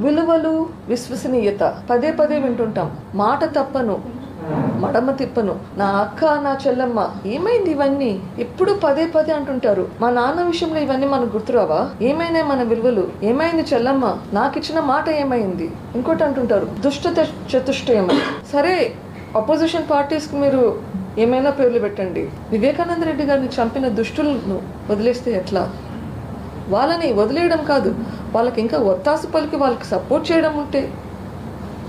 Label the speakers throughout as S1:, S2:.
S1: విలువలు విశ్వసనీయత. పదే పదే వింటుంటాం. మాట తప్పను మడమ తిప్పను. నా అక్క నా చెల్లమ్మ ఏమైంది ఇవన్నీ? ఎప్పుడు పదే పదే అంటుంటారు. మా నాన్న విషయంలో ఇవన్నీ మనకు గుర్తురావా? ఏమైనా మన విలువలు? ఏమైంది చెల్లమ్మ? నాకు ఇచ్చిన మాట ఏమైంది? ఇంకోటి అంటుంటారు. దుష్ట చతుష్టయం సరే అపోజిషన్ పార్టీస్కి మీరు ఏమైనా పేర్లు పెట్టండి. వివేకానంద రెడ్డి గారిని చంపిన దుష్టులను వదిలేస్తే ఎట్లా? వాళ్ళని వదిలేయడం కాదు. వాళ్ళకి ఇంకా ఒత్తాసు పలికి వాళ్ళకి సపోర్ట్ చేయడం ఉంటే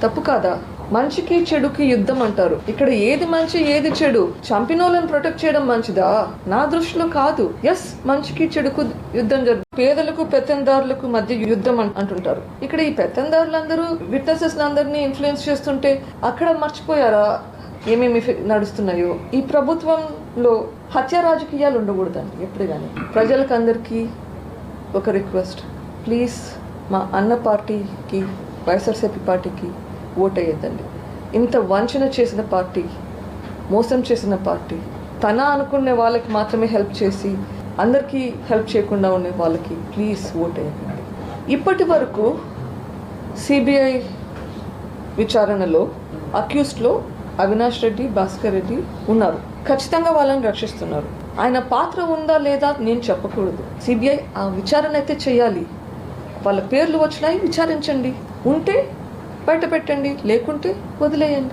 S1: తప్పు కాదా? మంచికి చెడుకి యుద్ధం అంటారు. ఇక్కడ ఏది మంచి ఏది చెడు? చంపినోళ్ళని ప్రొటెక్ట్ చేయడం మంచిదా? నా దృష్టిలో కాదు. ఎస్ మంచికి చెడుకు యుద్ధం జరుగు పేదలకు పెత్తందారులకు మధ్య యుద్ధం అంటుంటారు. ఇక్కడ ఈ పెత్తందారులందరూ విట్నెసెస్ అందరినీ ఇన్ఫ్లుయెన్స్ చేస్తుంటే అక్కడ మర్చిపోయారా? ఏమేమి నడుస్తున్నాయో? ఈ ప్రభుత్వంలో హత్య రాజకీయాలు ఉండకూడదండి ఎప్పుడు కానీ ప్రజలకు అందరికీ ఒక రిక్వెస్ట్ ప్లీజ్ మా అన్న పార్టీకి వైఎస్ఆర్సీపీ పార్టీకి ఓటేయద్దండి ఇంత వంచన చేసిన పార్టీ మోసం చేసిన పార్టీ తన అనుకునే వాళ్ళకి మాత్రమే హెల్ప్ చేసి అందరికీ హెల్ప్ చేయకుండా ఉండే వాళ్ళకి ప్లీజ్ ఓటేయకండి ఇప్పటి వరకు సిబిఐ విచారణలో అక్యూస్డ్లో అవినాష్ రెడ్డి భాస్కర్ రెడ్డి ఉన్నారు. ఖచ్చితంగా వాళ్ళని రక్షిస్తున్నారు. ఆయన పాత్ర ఉందా లేదా నేను చెప్పకూడదు. సిబిఐ ఆ విచారణ అయితే చేయాలి. వాళ్ళ పేర్లు వచ్చినాయి విచారించండి. ఉంటే బయట పెట్టండి లేకుంటే వదిలేయండి.